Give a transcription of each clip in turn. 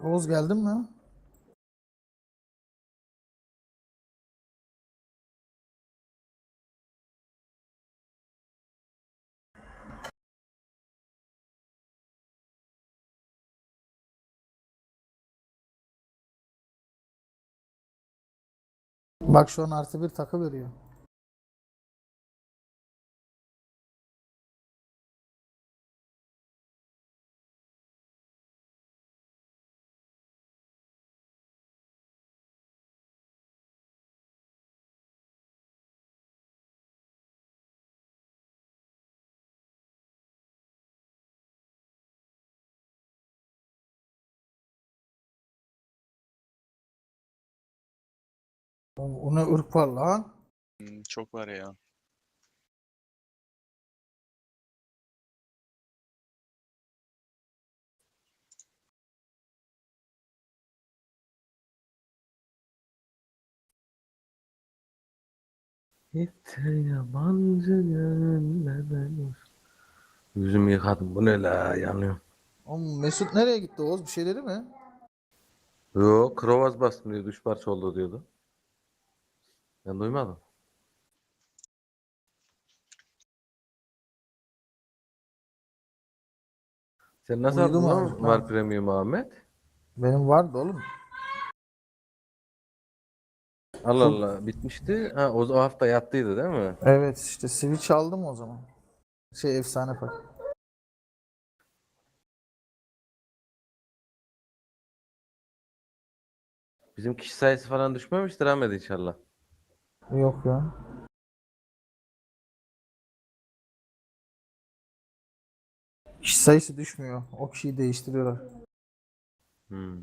Oğuz geldin mi? Bak şu an artı bir takı veriyor. O, ne ırk var lan? Hmm, çok var ya. Yeter yabancı gönüllerden Yüzümü yıkadım. Bu ne la yanıyor. Oğlum Mesut nereye gitti Oğuz? Bir şey dedi mi? Yo krovaz bastım diyordu. Üç parça oldu diyordu. Ben duymadım. Sen nasıl Uyudum aldın abi, Var. Premium Ahmet? Benim vardı oğlum. Allah Allah bitmişti. Ha o, o hafta yattıydı değil mi? Evet işte Switch aldım o zaman. Şey efsane pak. Bizim kişi sayısı falan düşmemiştir Ahmet inşallah. Yok ya. Kişi sayısı düşmüyor. O kişiyi değiştiriyorlar. Hmm.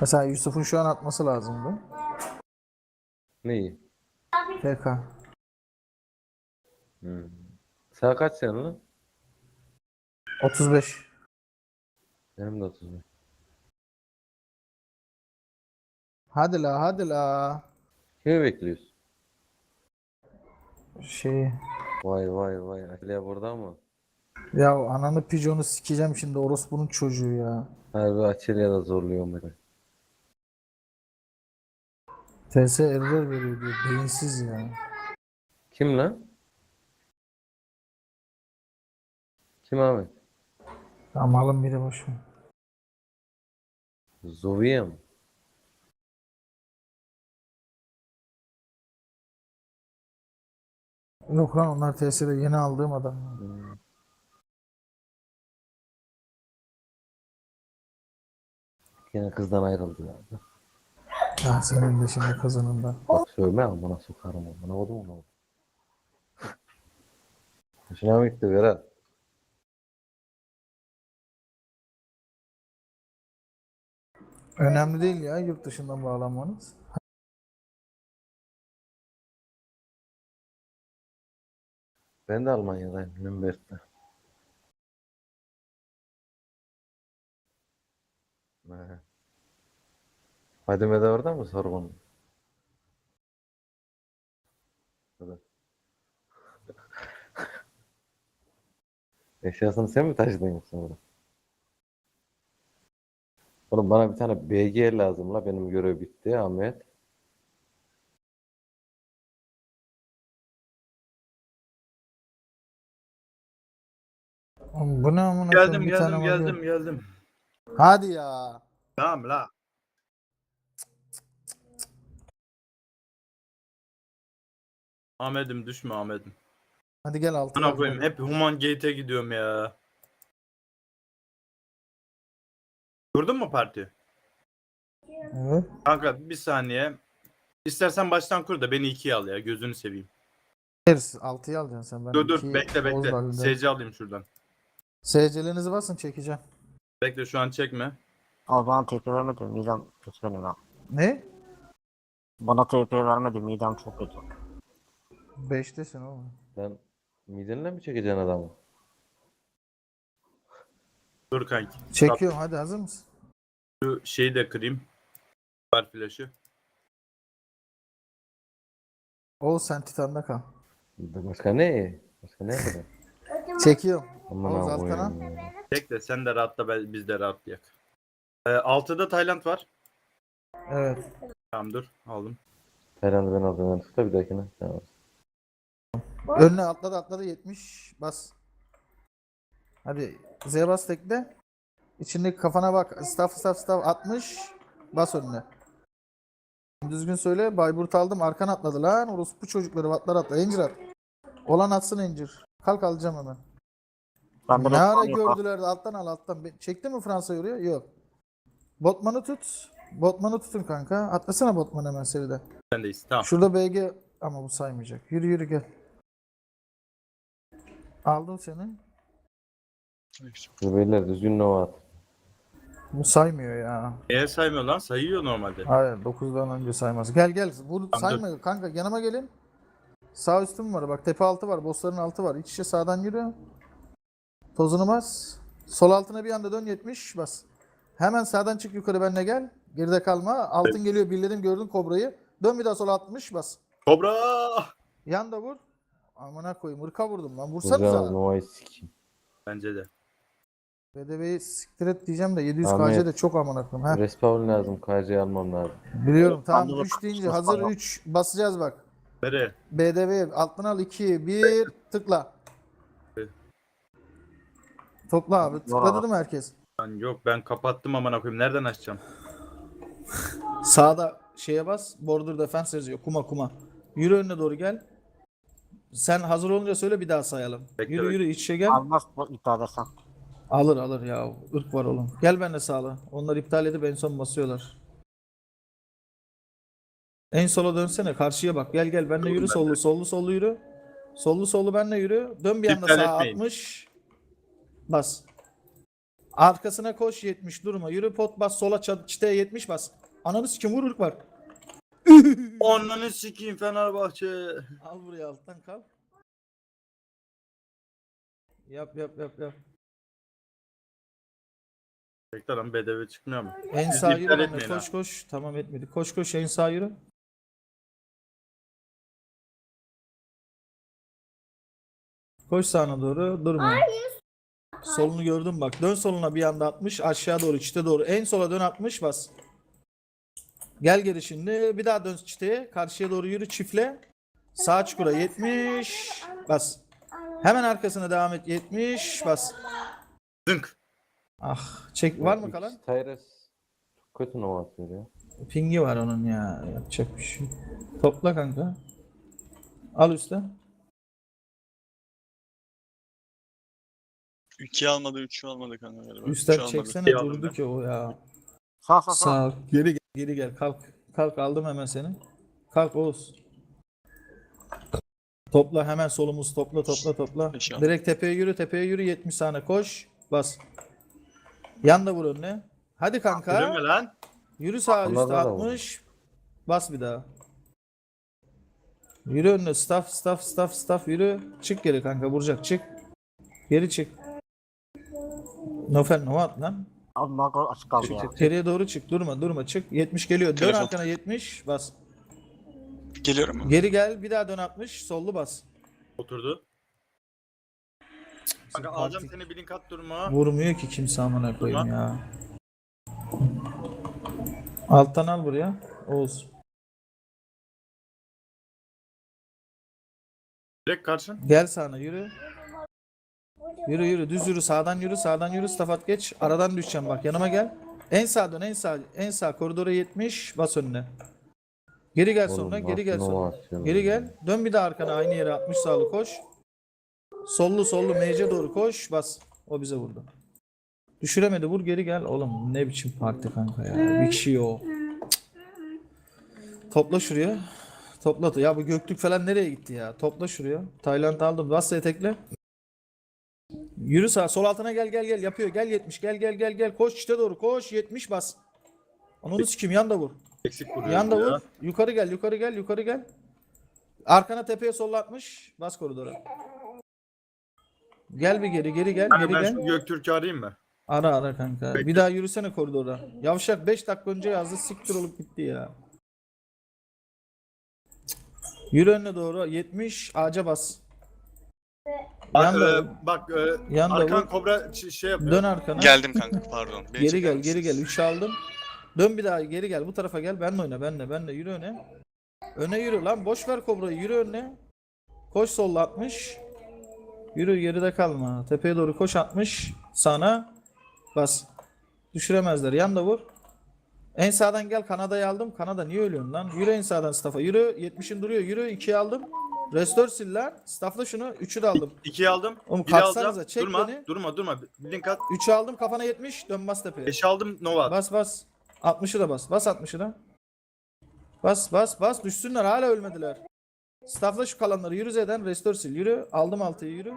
Mesela Yusuf'un şu an atması lazımdı. Neyi? PK. Hmm. Sen kaç senin lan? 35. Benim de 35. Hadi la hadi la. Kimi bekliyorsun? Şey Vay vay vay. Aliye burada mı? ya ananı pijonu sikeceğim şimdi orospunun çocuğu ya. Harbi açılıya da zorluyor beni. TS error veriyor diyor. Beyinsiz ya. Kim lan? Kim Ahmet? Tamam alın biri boş ver. Zoviye mi? Yok lan onlar TS'de yeni aldığım adam. Hmm. Yine kızdan ayrıldı ya. Ya senin de şimdi kazanında. Bak sövme amına sokarım amına kodum onu. Hoşuna gitti Berat? Önemli değil ya yurt dışından bağlanmanız. Ben de Almanya'dayım. Nürnberg'de. He. Fadime de orada mı Sorbon'da? Evet. Eşyasını sen mi taşıdın yoksa burada? Oğlum bana bir tane BG lazım la benim görev bitti Ahmet. Oğlum bu ne amına Geldim koyayım, tane geldim var geldim diyor. geldim. Hadi ya. Tamam la. Ahmet'im düşme Ahmet'im. Hadi gel altı. Bana koyayım hep Human Gate'e gidiyorum ya. Kurdun mu parti? Evet. Kanka bir saniye. İstersen baştan kur da beni ikiye al ya gözünü seveyim. Hayır, altıyı alacaksın sen. Ben Dur dur ikiyi bekle Oğuz bekle. halinde. SC alayım şuradan. SC'lerinizi basın çekeceğim. Bekle şu an çekme. Abi bana TP vermedi. Midem kötü benim ha. Ne? Bana TP vermedi. Midem çok kötü. Beştesin oğlum. Sen midenle mi çekeceksin adamı? Dur kanki. Çekiyorum hadi hazır mısın? Şu şeyi de kırayım. Var flaşı. Oğuz sen Titan'da kal. Başka ne? Başka ne kadar? Çekiyorum. Aman Oğuz ya. Tek de sen de rahatla ben- biz de rahatlayak. Ee, altıda Tayland var. Evet. Tamam dur aldım. Herhalde ben aldım yanlışlıkla bir dahakine. Tamam. Önüne atladı atladı 70. Bas. Hadi Z bas tekle. İçindeki kafana bak. Staff staff staff 60. Bas önüne. Düzgün söyle. Bayburt aldım. Arkan atladı lan. Orospu çocukları vatlar atla. Encir at. Olan atsın encir. Kalk alacağım hemen. Ben Ne ara gördüler de alttan al alttan. Çekti mi Fransa oraya? Yok. Botman'ı tut. Botman'ı tutun kanka. Atlasana Botman hemen seride. Sendeyiz. Tamam. Şurada BG ama bu saymayacak. Yürü yürü gel. Aldım seni. Şu beyler düzgün nova at. Bu saymıyor ya. Niye saymıyor lan? Sayıyor normalde. Hayır 9'dan önce saymaz. Gel gel. Vur Tamam, sayma kanka yanıma gelin. Sağ üstüm var. Bak tepe altı var. Bossların altı var. İç içe sağdan yürü. Tozunu bas. Sol altına bir anda dön 70 bas. Hemen sağdan çık yukarı benle gel. Geride kalma. Altın geliyor. Birledim gördün kobrayı. Dön bir daha sol 60 bas. Kobra! Yan da vur. Amına koyayım. Irka vurdum lan. Vuracağım Vursanıza. novayı sikeyim. Bence de. BDV'yi siktir et diyeceğim de 700 Ahmet. KC de çok amına koyayım. Ha. Respawn lazım. KC almam lazım. Biliyorum. Tamam Anladım. 3 deyince hazır 3 basacağız bak. Nereye? BDV alttan al 2 1 tıkla. Topla abi. Tıkladı değil mi herkes? Lan yok ben kapattım amına koyayım. Nereden açacağım? Sağda şeye bas. Border defense yazıyor. Kuma kuma. Yürü önüne doğru gel. Sen hazır olunca söyle bir daha sayalım. Bekle, yürü bekle. yürü iç içe gel. Almaz bu iptal edersen. Alır alır ya. Irk var oğlum. Gel benimle sağla. Onlar iptal edip en son basıyorlar. En sola dönsene. Karşıya bak. Gel gel benimle yürü sollu sollu sollu yürü. Sollu sollu benimle yürü. Dön bir anda İptal sağa etmeyin. 60. Bas. Arkasına koş 70 durma. Yürü pot bas sola çat çiteye 70 bas. Ananı sikim vur ırk var. Onları sikeyim Fenerbahçe. Al buraya alttan kal. Yap yap yap yap. Bekle lan çıkmıyor mu? En Siz sağ iptal yürü etmeyin Koş koş. Tamam etmedi. Koş koş en sağ yürü. Koş sağına doğru. Durma. Solunu gördüm bak. Dön soluna bir anda 60. Aşağı doğru çite doğru. En sola dön 60 bas. Gel geri şimdi. Bir daha dön çiteye. Karşıya doğru yürü çifle. Sağ çukura 70. Bas. Hemen arkasına devam et. 70. Bas. Zınk. Ah. Çek var mı kalan? Tyrus çok kötü nova atıyor ya. Pingi var onun ya. Yapacak bir şey. Topla kanka. Al üstte. 2 almadı, 3'ü almadı kanka galiba. Üstten Üçü almadı. çeksene İyi aldım durdu ki o ya. Sağ sağ sağ. Sağ ol. Geri gel, geri gel. Kalk. Kalk aldım hemen seni. Kalk Oğuz. Topla hemen solumuz topla topla topla. Beş. Direkt tepeye yürü tepeye yürü 70 saniye koş. Bas. Yan da vur önüne. Hadi kanka. Yürüme lan. Yürü sağa üstte vur. 60. Bas bir daha. Yürü önüne staff staff staff staff yürü. Çık geri kanka vuracak çık. Geri çık. Nofen no at lan. Abi Marco açık kaldı ya. Geriye doğru çık durma durma çık. 70 geliyor. Dön Telefon. arkana 70 bas. Geliyorum? Geri gel bir daha dön 60 sollu bas. Oturdu. Kanka alacağım seni bir link at durma. Vurmuyor ki kimse amına koyayım ya. Alttan al buraya. Oğuz. Direkt karşın. Gel sağına yürü. Yürü yürü düz yürü sağdan yürü sağdan yürü stafat geç. Aradan düşeceğim bak yanıma gel. En sağ dön en sağ en sağ koridora 70 bas önüne. Geri gel Oğlum, sonra geri gel sonra. Geri gel. Dön bir daha arkana aynı yere 60 sağlı koş. Sollu sollu MC doğru koş bas. O bize vurdu. Düşüremedi vur geri gel. Oğlum ne biçim parti kanka ya. Bir kişi o. Topla şuraya. Topla. Ya bu Göktürk falan nereye gitti ya? Topla şuraya. Tayland aldım. Bas tekle. Yürü sağ. Sol altına gel gel gel. Yapıyor. Gel 70. Gel gel gel gel. Koş işte doğru. Koş 70 bas. Onu sikim yan da vur. Eksik vuruyor. Yan da ya. vur. Yukarı gel, yukarı gel, yukarı gel. Arkana tepeye sollatmış. Bas koridora. Gel bir geri, geri gel, Kanka geri ben gel. şu Göktürk'ü arayayım mı? Ara ara kanka. Bir daha yürüsene koridora. Yavşak 5 dakika önce yazdı siktir olup gitti ya. Yürü önüne doğru. 70 ağaca bas. Bak, Yanda e, bak e, Yanda arkan vur. kobra ç- şey yapıyor. dön arkana. Geldim kanka pardon. Beni Geri çeker gel, geri misiniz? gel. 3 aldım. Dön bir daha geri gel. Bu tarafa gel. Benle oyna, benle, benle. Yürü öne. Öne yürü lan. Boş ver kobrayı. Yürü önüne. Koş solla 60. Yürü geride kalma. Tepeye doğru koş 60. Sana bas. Düşüremezler. Yan da vur. En sağdan gel. Kanada'yı aldım. Kanada niye ölüyorsun lan? Yürü en sağdan staff'a. Yürü. 70'in duruyor. Yürü. 2'yi aldım. Restore sil lan. Staff'la şunu. 3'ü de aldım. İkiyi aldım. Oğlum Biri kalksanıza, alacağım. çek durma, beni. durma, durma. Link at. 3'ü aldım. Kafana 70. Dön bas tepeye. 5 aldım. Nova at. Bas bas. 60'ı da bas. Bas 60'ı da. Bas bas bas. Düşsünler hala ölmediler. Staffla şu kalanları. Yürü Z'den. Restore sil. Yürü. Aldım 6'yı yürü.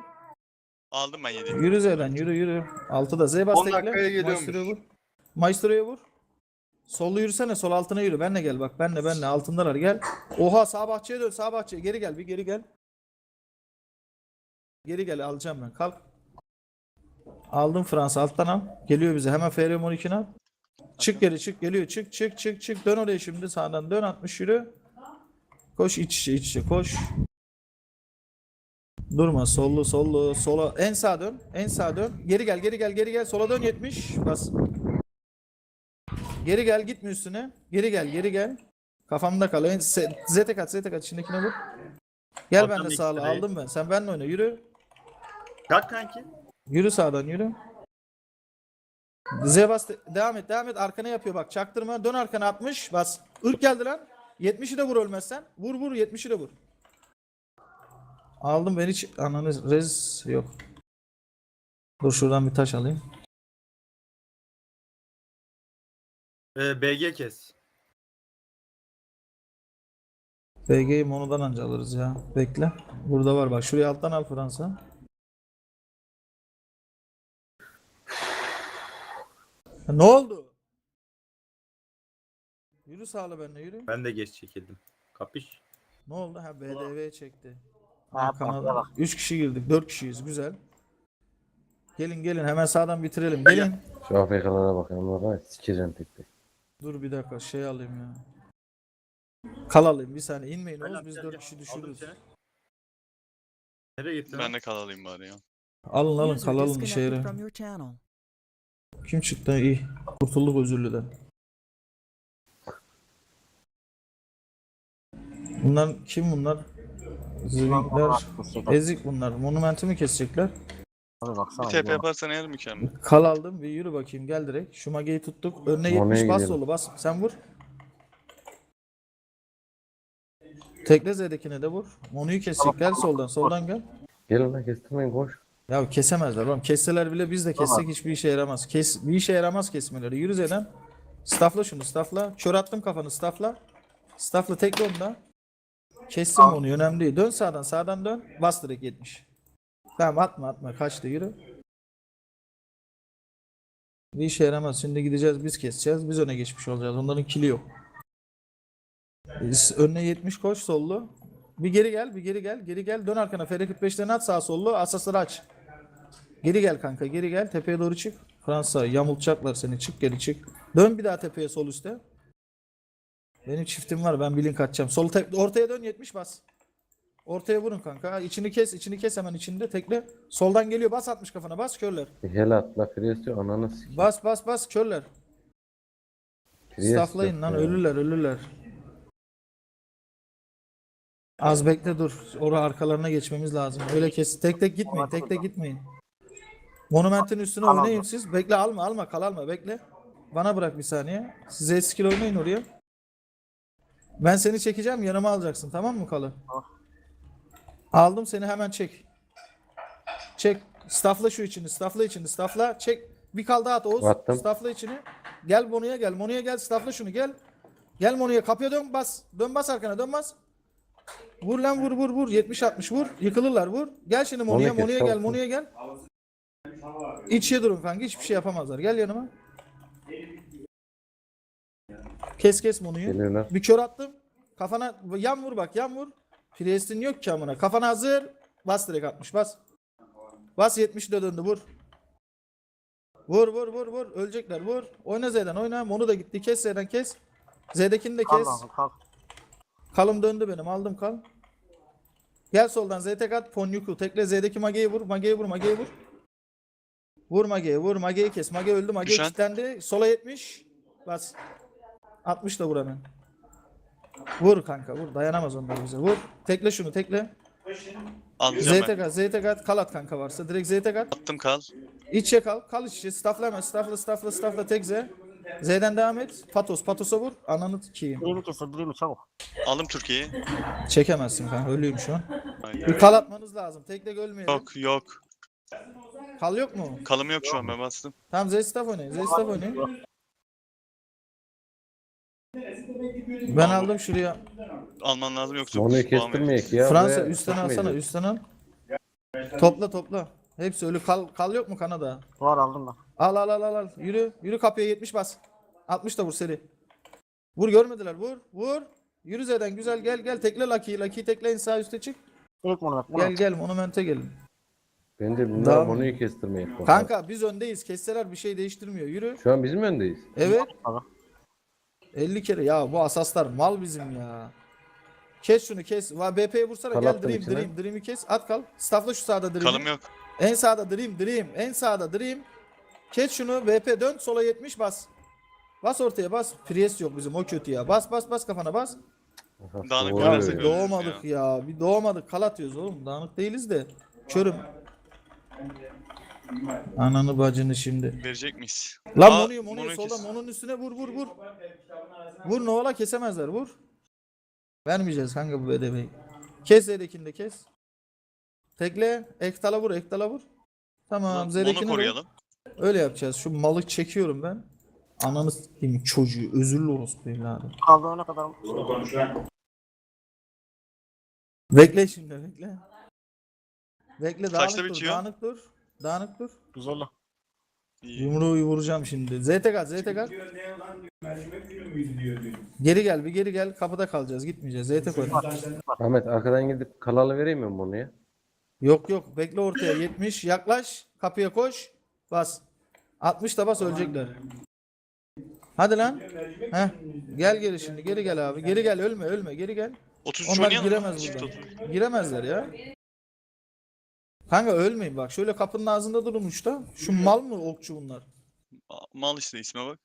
Aldım ben 7'yi. Yürü Z'den. Yürü yürü. 6'da Z bas 10 tekle. dakikaya geliyormuş. Maestro'ya vur. Maestro'ya vur. Sollu yürüsene. Sol altına yürü. Benle gel bak. Benle benle. Altındalar gel. Oha sağ bahçeye dön. Sağ bahçeye. Geri gel. Bir geri gel. Geri gel. Alacağım ben. Kalk. Aldım Fransa. Alttan al. Geliyor bize. Hemen FR 12'ni al. Çık geri çık. Geliyor. Çık çık çık çık. Dön oraya şimdi. Sağdan dön. 60 yürü. Koş iç içe iç içe. Koş. Durma. Sollu sollu. Sola. En sağa dön. En sağa dön. Geri gel. Geri gel. Geri gel. Sola dön 70. Bas. Geri gel. Gitme üstüne. Geri gel. Geri gel. Kafamda kal. En- Zete kat. Zete kat. İçindekine vur. Gel ben Arkamda de tane. Aldım ben. Sen benimle oyna. Yürü. Kalk kanki. Yürü sağdan yürü. De- devam et devam et arkana yapıyor bak çaktırma dön arkana 60 bas. Irk geldi lan. 70'i de vur ölmezsen. Vur vur 70'i de vur. Aldım ben hiç ananı rez yok. Dur şuradan bir taş alayım. E, BG kes. BG'yi monodan anca alırız ya. Bekle. Burada var bak. Şuraya alttan al Fransa. Ne oldu? Yürü sağla benimle yürü. Ben de geç çekildim. Kapış. Ne oldu? Ha BDV çekti. Ha, Kanada. bak, bak. 3 kişi girdik. 4 kişiyiz. Güzel. Gelin gelin hemen sağdan bitirelim. Gelin. Şu AFK'lara bakıyorum orada sikeceğim tek tek. Dur bir dakika şey alayım ya. Kal alayım bir saniye. inmeyin Oğuz biz Gel, 4 gel. kişi düşürürüz. Nereye gittin? Ben de kalayım bari ya. Alın alın kalalım disconnected şehre. Kim çıktı? İyi. Kurtulduk özürlüden. Bunlar kim bunlar? Zivingler. Ezik bunlar. Monumenti mi kesecekler? Abi baksana. Bir TP yaparsan eğer mükemmel. Kal aldım. Bir yürü bakayım. Gel direkt. Şu mageyi tuttuk. Önüne 70 Moneye bas gidelim. solu bas. Sen vur. Tekle Z'dekine de vur. Monuyu kesecek. Gel soldan. Soldan gel. Gelin lan kestirmeyin koş. Ya kesemezler oğlum. Kesseler bile biz de kessek hiçbir işe yaramaz. Kes, bir işe yaramaz kesmeleri. Yürü Z'den. Staffla şunu staffla. Kör attım kafanı staffla. Staffla tekle onu da. Kessin onu önemli değil. Dön sağdan sağdan dön. Bas direkt 70. Tamam atma atma kaçtı yürü. Bir işe yaramaz. Şimdi gideceğiz biz keseceğiz. Biz öne geçmiş olacağız. Onların kili yok. Biz önüne 70 koş sollu. Bir geri gel, bir geri gel, geri gel. Dön arkana. FR45'lerini at sağ sollu. Asasları aç. Geri gel kanka, geri gel. Tepeye doğru çık. Fransa yamultacaklar seni. Çık geri çık. Dön bir daha tepeye sol üste. Benim çiftim var. Ben bir link atacağım. Sol ortaya dön 70 bas. Ortaya vurun kanka. İçini kes, içini kes hemen içinde. Tekle. Soldan geliyor. Bas 60 kafana. Bas körler. Hel at la Priest'i ananı sikeyim. Bas bas bas körler. Priest Stafflayın yok lan ya. ölürler ölürler. Az bekle dur. Oraya arkalarına geçmemiz lazım. Öyle kes. Tek tek gitmeyin. Tek tek gitmeyin. Monumentin üstüne oynayın siz. Bekle alma alma kal alma bekle. Bana bırak bir saniye. Size skill oynayın oraya. Ben seni çekeceğim yanıma alacaksın tamam mı kalı? Aldım seni hemen çek. Çek. Staffla şu içini. Staffla içini. Staffla. Çek. Bir kal daha at Oğuz. Attım. Staffla içini. Gel Monu'ya gel. Monu'ya gel. Staffla şunu gel. Gel Monu'ya. Kapıya dön bas. Dön bas arkana dön bas. Vur lan vur vur vur. 70 60 vur. Yıkılırlar vur. Gel şimdi Monu'ya. Monu'ya gel. Monu'ya gel. İçe durun kanka. Hiçbir şey yapamazlar. Gel yanıma. Kes kes Monu'yu. Geliyorlar. Bir kör attım. Kafana yan vur bak yan vur. Priest'in yok ki amına. Kafana hazır. Bas direkt atmış bas. Bas 70 de döndü vur. Vur vur vur vur. Ölecekler vur. Oyna Z'den oyna. Onu da gitti. Kes Z'den kes. Z'dekini de kes. lazım kal. Kalım döndü benim. Aldım kal. Gel soldan Z tek at. Ponyuku. Tekle Z'deki Mage'yi vur. Mage'yi vur. Mage'yi vur. Vur Mage'yi vur. Mage'yi kes. Mage öldü. Mage Düşen. kilitlendi. Sola 70. Bas. 60 da vur hemen. Vur kanka vur. Dayanamaz onlar bize. Vur. Tekle şunu tekle. Alacağım Z ben. tek at. Kal at kanka varsa. Direkt Z tek at. Attım kal. İçe kal. Kal iç içe. Staffla hemen. Staffla staffla staffla tek Z. Z'den devam et. Patos. Patos'a vur. Ananı kiyim. Dream'i kesin Dream'i çabuk. Aldım Türkiye'yi. Çekemezsin kanka. Ölüyüm şu an. Aynen. Bir kal atmanız lazım. Tekle ölmeyelim. Yok yok. Kal yok mu? Kalım yok şu an ben bastım. Tamam Z staff oynayın. Z staff oynayın. Ben aldım şuraya. Alman lazım yoksa. Onu kestirmeyek ya. Fransa buraya üstten alsana. Üstten al. Topla topla. Hepsi ölü. Kal, kal yok mu Kanada? Var aldım ben. Al al al al al. Yürü. Yürü kapıya 70 bas. 60 da vur seri. Vur görmediler. Vur. Vur. Yürü Z'den güzel gel gel. Tekle Lucky'yi. Lucky'yi tekle en sağ üste çık. İlk. Bunu Gel gel monumente gelin. Ben de bunlar Tamam. Monu'yu kestirmeyek. Kanka biz öndeyiz. Kesseler bir şey değiştirmiyor. Yürü. Şu an bizim öndeyiz. Evet. Abi. 50 kere. Ya bu asaslar mal bizim ya. Kes şunu kes. Va BP'ye vursana Kal gel Dream içine. Dream Dream'i kes. At kal. Staffla şu sağda Dream'i. Kalım yok. En sağda Dream Dream. En sağda Dream. Kes şunu. VP dön. Sola 70 bas. Bas ortaya bas. Priest yok bizim o kötü ya. Bas bas bas kafana bas. Dağınık Ya doğmadık ya. Bir doğmadık. Kal atıyoruz oğlum. Dağınık değiliz de. Körüm. Ananı bacını şimdi. Verecek miyiz? Lan Aa, Monu'yu Monu'yu Monu'yu solda kes. Monu'nun üstüne vur vur vur. Vur Novala kesemezler vur. Vermeyeceğiz kanka bu bedeveyi. Kes Z'dekini de kes. Tekle. Ektal'a vur Ektal'a vur. Tamam Onu Z'dekini vur. koruyalım. Öyle yapacağız. Şu malı çekiyorum ben. Ananı s**eyim çocuğu. Özürlü orospu evladım. Kaldığına kadar. Bekle şimdi bekle. Bekle Kaçta dağınık dur. bitiyor? Dağınık dur. Dağınık dur. Güzel. İyi. Yumruğu vuracağım şimdi. ZT kal, ZT kal. Geri gel, bir geri gel. Kapıda kalacağız, gitmeyeceğiz. ZT koy. Ahmet arkadan gidip kalalı vereyim mi Monu'ya? Yok yok, bekle ortaya. 70, yaklaş. Kapıya koş. Bas. 60 da bas ölecekler. Hadi lan. Heh. Gel geri şimdi. Geri gel abi. Geri gel. Ölme, ölme. Geri gel. 33 Onlar oynayalım. giremez Çift buradan. Giremezler ya. Kanka ölmeyin bak. Şöyle kapının ağzında durun uçta. Şu mal mı okçu bunlar? Mal işte isme bak.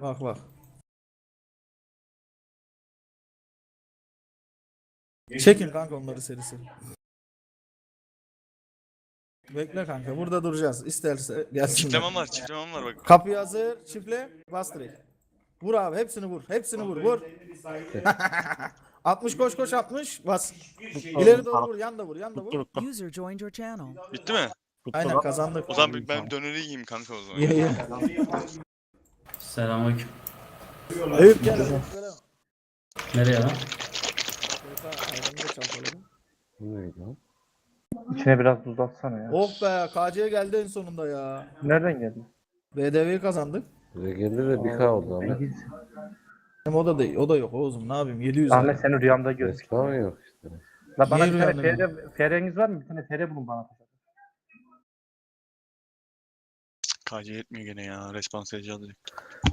Bak bak. Çekin kanka onları seri seri. Bekle kanka burada duracağız. İsterse gelsinler. Çiftlemem var. Çiftlemem var bak. Kapıyı hazır. Çiftle. Bas direkt. Vur abi hepsini vur. Hepsini vur. Vur. 60 koş koş 60. Bas. İleri doğru vur. Yan da vur. Yan da vur. User joined your channel. Bitti mi? Aynen kazandık. O zaman ben döneri yiyeyim kanka o zaman. Ye ye. Selamünaleyküm. Eyüp gel. Nereye lan? İçine biraz tuz atsana ya. Oh be KC'ye geldi en sonunda ya. Nereden geldin? BDV'yi kazandık. Bize geldi de bir K oldu Ahmet. Hem o da değil, o da yok Oğuzum ne yapayım 700 lira. Ahmet seni rüyamda gördüm. Respawn yok işte. La bana Niye bir tane rüyanda fere, fereniz var mı? Bir tane fere bulun bana. KC yetmiyor gene ya. Respans edici alacak.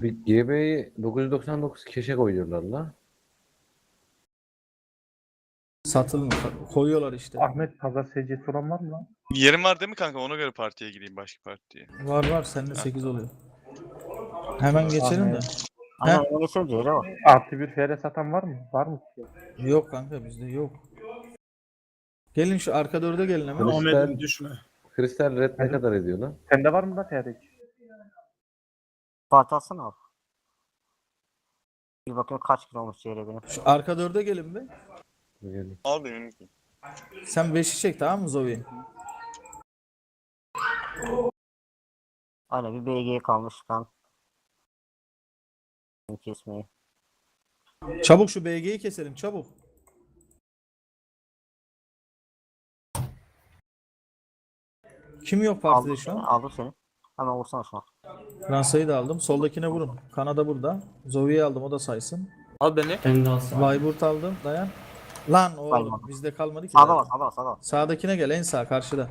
Bir GB'yi 999 keşe koyuyorlar la. Satılmıyor. Koyuyorlar işte. Ahmet pazar secdesi olan var mı lan? Yerim var değil mi kanka? Ona göre partiye gideyim başka partiye. Var var sende 8 oluyor. Hemen geçelim de. Ama öyle geçince öyle var. Artı bir fere satan var mı? Var mı? Yok kanka bizde yok. Gelin şu arka dörde gelin hemen. Ahmet'im düşme. Kristal Red ne kadar ediyor lan? Sende var mı da fere? Fatih alsana abi. Bir bakayım kaç kilo olmuş yere benim. Şu arka dörde gelin be. Bu geldi. Al benim. Sen 5'i çek tamam mı Zoe? Aynen bir BG kalmış kan. Kesmeyi. Çabuk şu BG'yi keselim çabuk. Kim yok partide Aldım, şu an? aldım seni. Hemen vursana şuna. Fransa'yı da aldım. Soldakine vurun. Kanada burada. Zoe'yi aldım o da saysın. Al beni. Beni de alsana. Bayburt aldım. Dayan. Lan oğlum Saymadım. bizde kalmadı ki. Sağda var sağda var sağda var. Sağdakine gel en sağ karşıda.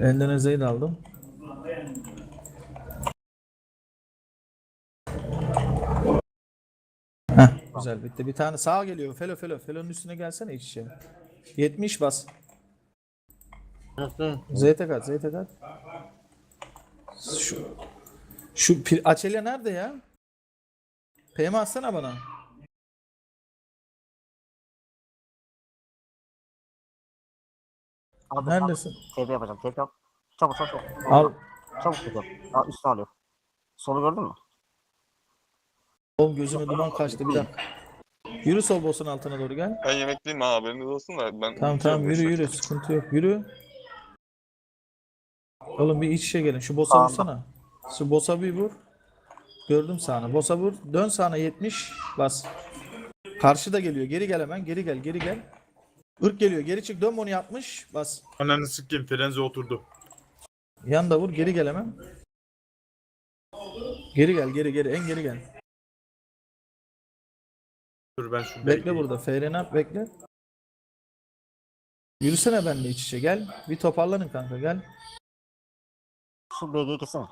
Endonezya'yı da aldım. Heh, güzel bitti. Bir tane sağ geliyor. Felo felo. Felo'nun üstüne gelsene iç içe. 70 bas. ZT kat, ZT kat. Şu şu pi- Açelya nerede ya? PM atsana bana. Abi, Neredesin? TP yapacağım. TP yap. Çabuk çabuk. Al. Çabuk yap. Aa, üstüne alıyor. Solu gördün mü? Oğlum gözüme duman kaçtı bir dakika. Yürü sol boss'un altına doğru gel. Ben yemekliyim ha haberiniz olsun da ben Tamam tamam yürü yürü sıkıntı yok yürü. Oğlum bir iç içe gelin şu boss'a Sağında. vursana. Şu boss'a bir vur. Gördüm sağını. Boss'a vur. Dön sağına 70 bas. Karşı da geliyor. Geri gel hemen. Geri gel geri gel. Irk geliyor. Geri çık. Dön bunu 60 bas. Ananı sikeyim Frenzi oturdu. Yan da vur. Geri gel hemen. Geri gel geri geri. En geri gel. Dur ben şunu Bekle burada. Feyrenat bekle. Yürüsene benimle iç içe gel. Bir toparlanın kanka gel. Şu BG'yi kesene.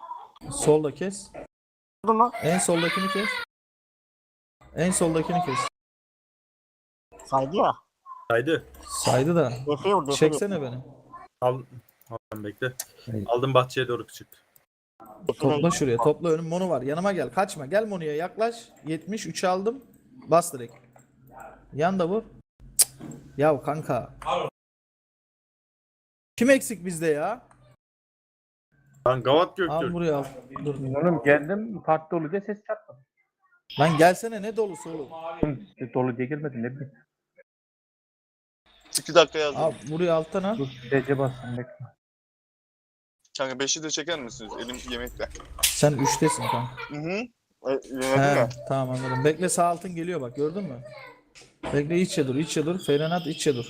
Solda kes. Vurdun mu? En soldakini kes. En soldakini kes. Saydı ya. Haydi. Saydı da. Vur. Çeksene beni. Al. Ben bekle. Aldım bahçeye doğru çık. Topla şuraya. Topla önüm mono var. Yanıma gel. Kaçma. Gel monoya yaklaş. 70 3 aldım. Bas direkt. Yan da vur. Cık. Ya kanka. Kim eksik bizde ya? Lan Gavat Al Göktürk. buraya al. Dur. Oğlum geldim parti dolu diye ses çarpmadı. Lan gelsene ne dolusu oğlum. Oğlum, Dolu diye gelmedi ne bileyim. 2 dakika yazdım. Al buraya alttan al. Dur DC bassın bekle. Kanka 5'i de çeker misiniz? Elim yemekte. Sen 3'tesin kanka. Hı hı. E, He, tamam anladım. Bekle sağ altın geliyor bak gördün mü? Bekle içe dur içe dur. Feyrenat içe dur.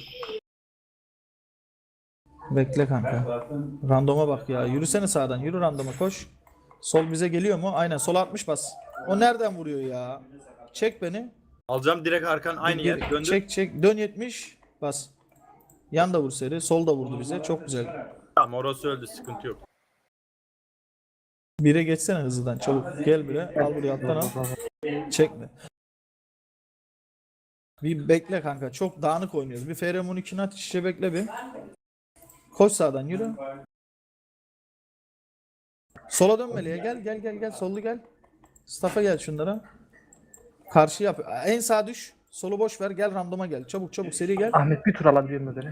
Bekle kanka. Randoma bak ya. Yürüsene sağdan. Yürü randoma koş. Sol bize geliyor mu? Aynen sol 60 bas. O nereden vuruyor ya? Çek beni. Alacağım direkt arkan aynı Geri- yer. Döndür. Çek çek. Dön 70. Bas. Yan da vur seri. Sol da vurdu bize. Çok güzel. Tamam orası öldü sıkıntı yok. Bire geçsene hızlıdan. Çabuk. Gel bire. Al buraya alttan al. Çekme. Bir bekle kanka. Çok dağınık oynuyoruz. Bir Feremon 2'ni at şişe bekle bir. Koş sağdan yürü. Sola dön. Gel gel gel gel. Sollu gel. Staff'a gel şunlara. Karşı yap. En sağ düş. Solu boş ver. Gel randoma gel. Çabuk çabuk seri gel. Ahmet bir tur alabiliyor mu beni?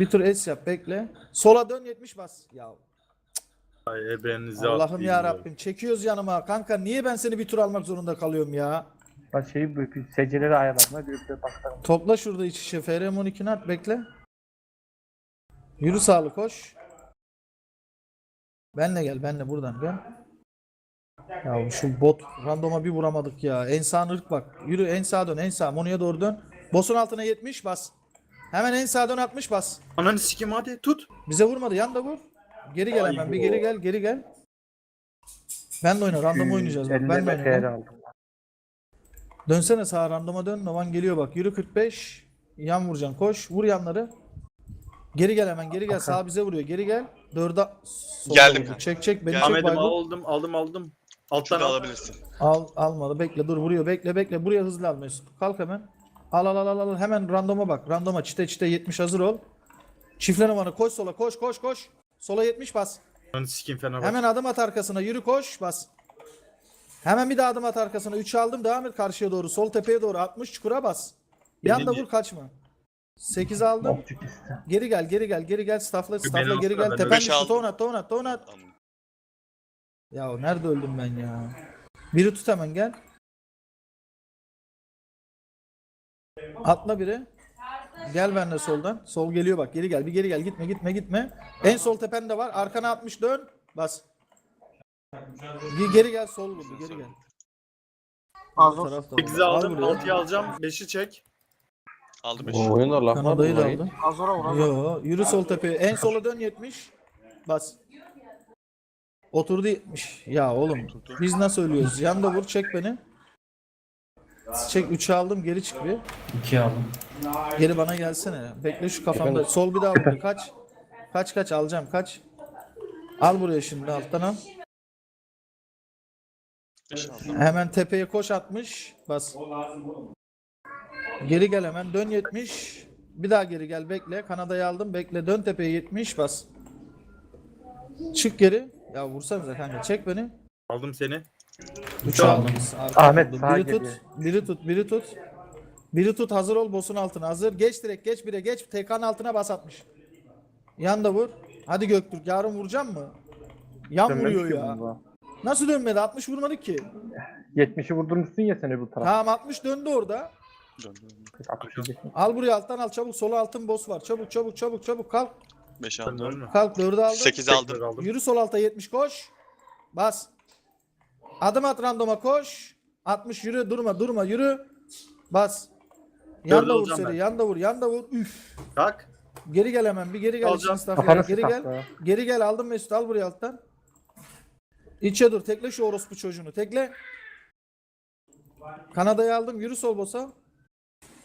Bir tur es yap. Bekle. Sola dön 70 bas. Ya Ay ebenizi Allah'ım ya. Rabbim. Çekiyoruz yanıma. Kanka niye ben seni bir tur almak zorunda kalıyorum ya? Ben şeyi bu bir seceleri ayarladım. Bir de bakarım. Topla şurada iç içe. FRM 12'ni at bekle. Yürü sağlı koş. Benle gel benle buradan gel. Ya şu bot randoma bir vuramadık ya. En sağ ırk bak. Yürü en sağa dön en sağ. Mono'ya doğru dön. Boss'un altına 70 bas. Hemen en sağa dön 60 bas. Ananı sikeyim hadi tut. Bize vurmadı yan da vur. Geri gel hemen bir geri gel geri gel. Ben de oyna random oynayacağız bak. Ben de 50 oyna. TR gel. aldım. Dönsene sağa randoma dön. Novan geliyor bak. Yürü 45. Yan vuracaksın. Koş. Vur yanları. Geri gel hemen. Geri gel. Sağ bize vuruyor. Geri gel. Dörde sola Geldim. vurdu. Çek çek. Beni Geldim. çok Ahmet'im baygın. aldım aldım aldım. Alttan al. alabilirsin. Al almadı. Bekle dur vuruyor. Bekle bekle. Buraya hızlı al Mesut. Kalk hemen. Al al al al al. Hemen randoma bak. Randoma çite çite 70 hazır ol. Çiftle numaranı koş sola koş koş koş. Sola 70 bas. Sikeyim Fenerbahçe. Hemen adım at arkasına. Yürü koş bas. Hemen bir daha adım at arkasına. 3 aldım. Devam et karşıya doğru. Sol tepeye doğru. 60 çukura bas. Bir anda vur kaçma. 8 aldım. Geri gel geri gel geri gel. Staffla staffla geri gel. Tepen beş aldım. Tonat tonat tonat. Tamam. Ya nerede öldüm ben ya? Biri tut hemen gel. Atla biri. Gel benimle soldan. Sol geliyor bak. Geri gel. Bir geri gel. Gitme gitme gitme. En sol tepende var. Arkana 60 dön. Bas. Bir geri gel. Sol vurdu. Geri gel. Az Bu ol. taraf da var. 8'i Al aldım. buraya. 6'yı alacağım. 5'i çek. Aldı 5. O oyunda laf var Kanada'yı da mı? aldı. Az ora vur. az ora. Yo, yürü sol tepeye. En sola dön 70. Bas. Oturdu 70. Ya oğlum biz nasıl ölüyoruz? Yanda vur çek beni. Çek 3'ü aldım geri çık bir. 2 aldım. Geri bana gelsene. Bekle şu kafamda. Sol bir daha vur. Kaç. Kaç kaç alacağım kaç. Al buraya şimdi alttan al. Hemen tepeye koş atmış. Bas. Geri gel hemen. Dön 70. Bir daha geri gel bekle. Kanada'yı aldım. Bekle. Dön tepeye 70 bas. Çık geri. Ya vursanıza kanka. Çek beni. Aldım seni. 3 aldım. Ahmet, sağa Biri tut. geliyor. Biri tut. Biri tut. Biri tut. Hazır ol. Boss'un altına. Hazır. Geç direkt. Geç bire. Geç. TK'nın altına bas atmış. Yan da vur. Hadi Göktürk. Yarın vuracağım mı? Yan Dönmez vuruyor ya. bu. Nasıl dönmedi? 60 vurmadık ki. 70'i vurdurmuşsun ya seni bu taraf. Tamam 60 döndü orada. Dön, dön, dön. 67. Al buraya alttan al çabuk. Sola altın boss var. Çabuk çabuk çabuk çabuk kalk. Beş Sen aldım. ölme. Kalk 4'ü aldım. 8 Tekrar aldım. aldım. Yürü sol alta 70 koş. Bas. Adım at randoma koş. 60 yürü durma durma yürü. Bas. Yan Dördü da vur alacağım seri. ben. Yan da vur. Yan da vur. Üf. Kalk. Geri gel hemen. Bir geri gel. Alacağım. Kafanı gel. Geri gel. sıkakla. Geri gel. Aldım Mesut. Al buraya alttan. İçe dur. Tekle şu orospu çocuğunu. Tekle. Kanada'yı aldım. Yürü sol bosa.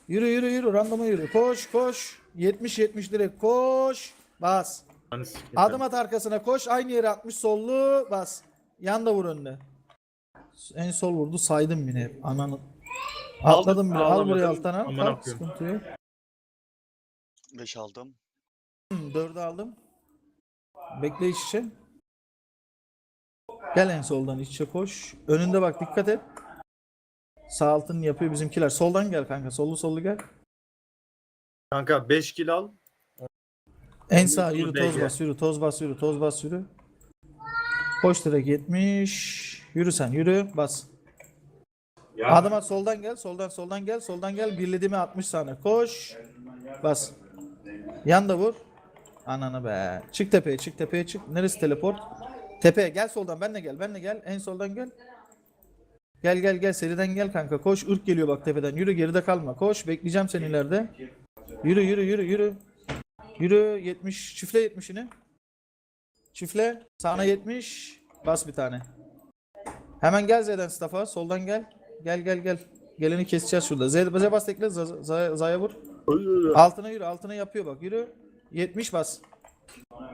Yürü yürü yürü. Randoma yürü. Koş koş. 70 70 direkt koş. Bas. Adım at arkasına koş. Aynı yere atmış sollu. Bas. Yan da vur önüne. En sol vurdu. Saydım yine. hep. Ananı. Atladım bile. Al buraya alttan al. Aman Kalk, akıyorum. sıkıntı yok. 5 aldım. Hı, Dördü aldım. Bekle iç içe. Gel en soldan iç içe koş. Önünde bak dikkat et. Sağ altın yapıyor bizimkiler. Soldan gel kanka. Sollu sollu gel. Kanka 5 kill al. En sağ Yürü, toz bas yürü toz bas yürü toz bas yürü. Koş direkt 70. Yürü sen yürü bas. Adım at soldan gel soldan soldan gel soldan gel birlediğime 60 saniye koş. Bas. Yan da vur. Ananı be. Çık tepeye çık tepeye çık. Neresi teleport? Tepeye gel soldan benle gel benle gel en soldan gel. Gel gel gel seriden gel kanka koş ırk geliyor bak tepeden yürü geride kalma koş bekleyeceğim seni ileride. Yürü yürü yürü yürü. Yürü 70 çifle 70'ini. Çifle sağına 70 bas bir tane. Hemen gel Z'den staff'a soldan gel. Gel gel gel. Geleni keseceğiz şurada. Z, Z bas tekle Z- Z- Z'ya vur. Altına yürü altına yapıyor bak yürü. 70 bas.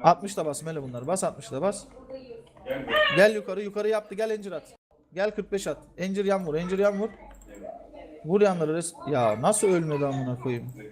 60 da bas Mele bunlar. Bas 60 da bas. Gel yukarı yukarı yaptı gel encir at. Gel 45 at. Encir yan vur encir yan vur. Vur yanları Ya nasıl ölmedi amına koyayım.